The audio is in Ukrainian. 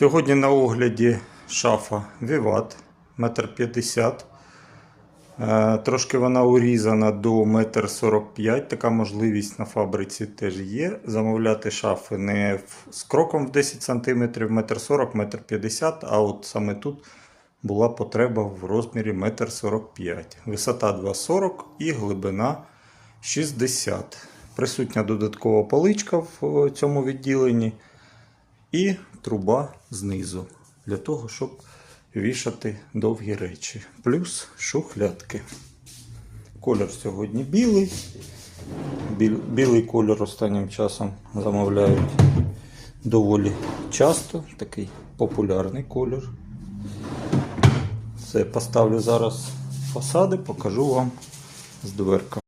Сьогодні на огляді шафа Vivat 1,50 м. Е, Трошки вона урізана до 1,45 м. Така можливість на фабриці теж є. Замовляти шафи не з кроком в 10 см, 1,40 м, 1,50 м, а от саме тут була потреба в розмірі 1,45 м. Висота 2,40 і глибина 60 Присутня додаткова поличка в е, цьому відділенні і труба знизу для того, щоб вішати довгі речі. Плюс шухлядки. Колір сьогодні білий. Біл- Білий колір останнім часом замовляють доволі часто. Такий популярний колір. Все, поставлю зараз фасади, покажу вам з дверками.